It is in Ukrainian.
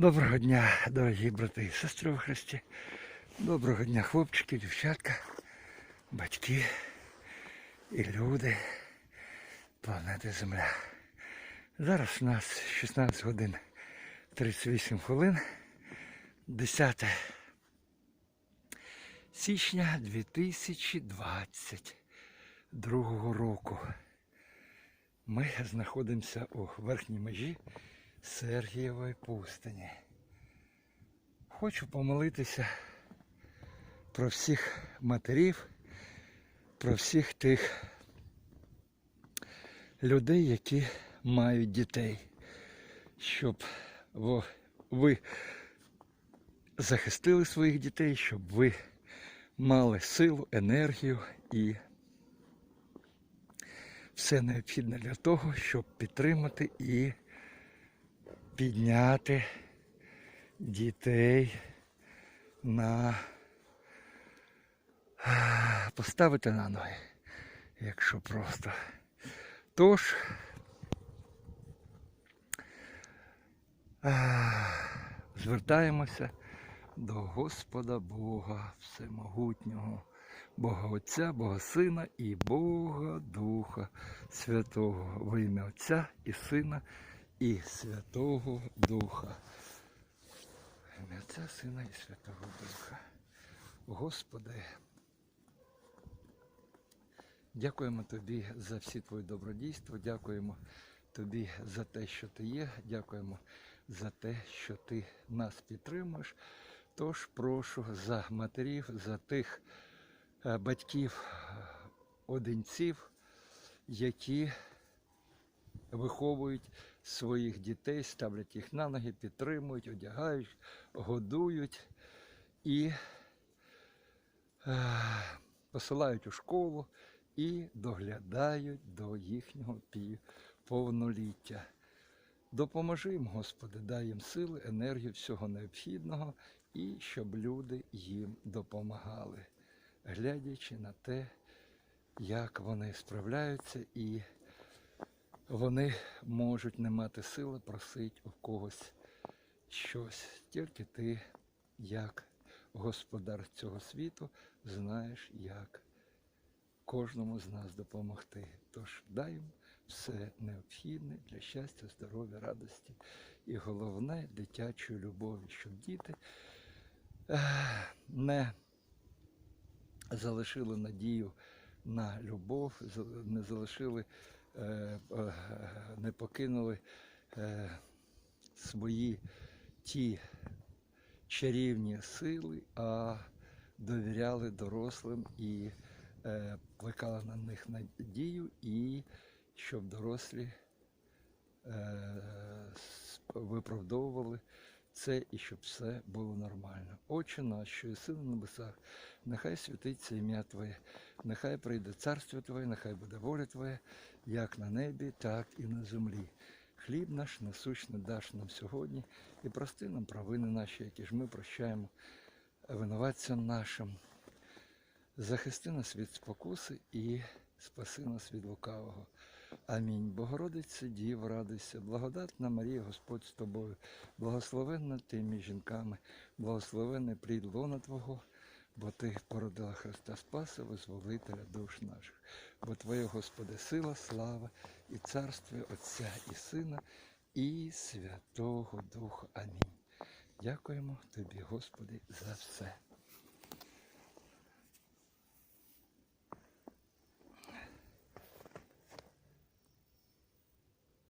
Доброго дня, дорогі брати і сестри в Христі. Доброго дня, хлопчики, дівчатка, батьки і люди планети Земля. Зараз у нас 16 годин 38 хвилин. 10 січня 2022 року. Ми знаходимося у верхній межі Сергієвої пустині. Хочу помолитися про всіх матерів, про всіх тих людей, які мають дітей, щоб ви захистили своїх дітей, щоб ви мали силу, енергію і все необхідне для того, щоб підтримати і підняти дітей на поставити на ноги, якщо просто. Тож звертаємося до Господа Бога Всемогутнього, Бога Отця, Бога Сина і Бога Духа Святого во ім'я Отця і Сина і Святого Духа. Ім'я Отця, Сина і Святого Духа. Господи, дякуємо Тобі за всі твої добродійства, дякуємо Тобі за те, що ти є, дякуємо за те, що ти нас підтримуєш. Тож прошу за матерів, за тих е, батьків, е, одинців, які виховують своїх дітей, ставлять їх на ноги, підтримують, одягають, годують і е, посилають у школу і доглядають до їхнього повноліття. Допоможи їм, Господи, дай їм сили, енергію, всього необхідного і щоб люди їм допомагали, глядячи на те, як вони справляються і вони можуть не мати сили просити у когось щось. Тільки ти, як господар цього світу, знаєш, як кожному з нас допомогти. Тож дай їм все необхідне для щастя, здоров'я, радості і головне дитячої любові, щоб діти не залишили надію на любов, не залишили, не покинули е, свої ті чарівні сили, а довіряли дорослим і е, плекали на них надію, і щоб дорослі е, виправдовували це і щоб все було нормально. Отче наш, що єси на небесах, нехай святиться ім'я Твоє, нехай прийде царство Твоє, нехай буде воля Твоя, як на небі, так і на землі. Хліб наш насущний даш нам сьогодні і прости нам провини наші, які ж ми прощаємо винуватцям нашим. Захисти нас від спокуси і спаси нас від лукавого. Амінь. Богородице, Діво, радуйся, благодатна Марія, Господь з тобою, благословенна ти між жінками, благословенний плід лона Твого, бо Ти породила Христа Спаса, визволителя душ наших. Бо Твоє, Господи, сила, слава і царство Отця і Сина, і Святого Духа. Амінь. Дякуємо Тобі, Господи, за все.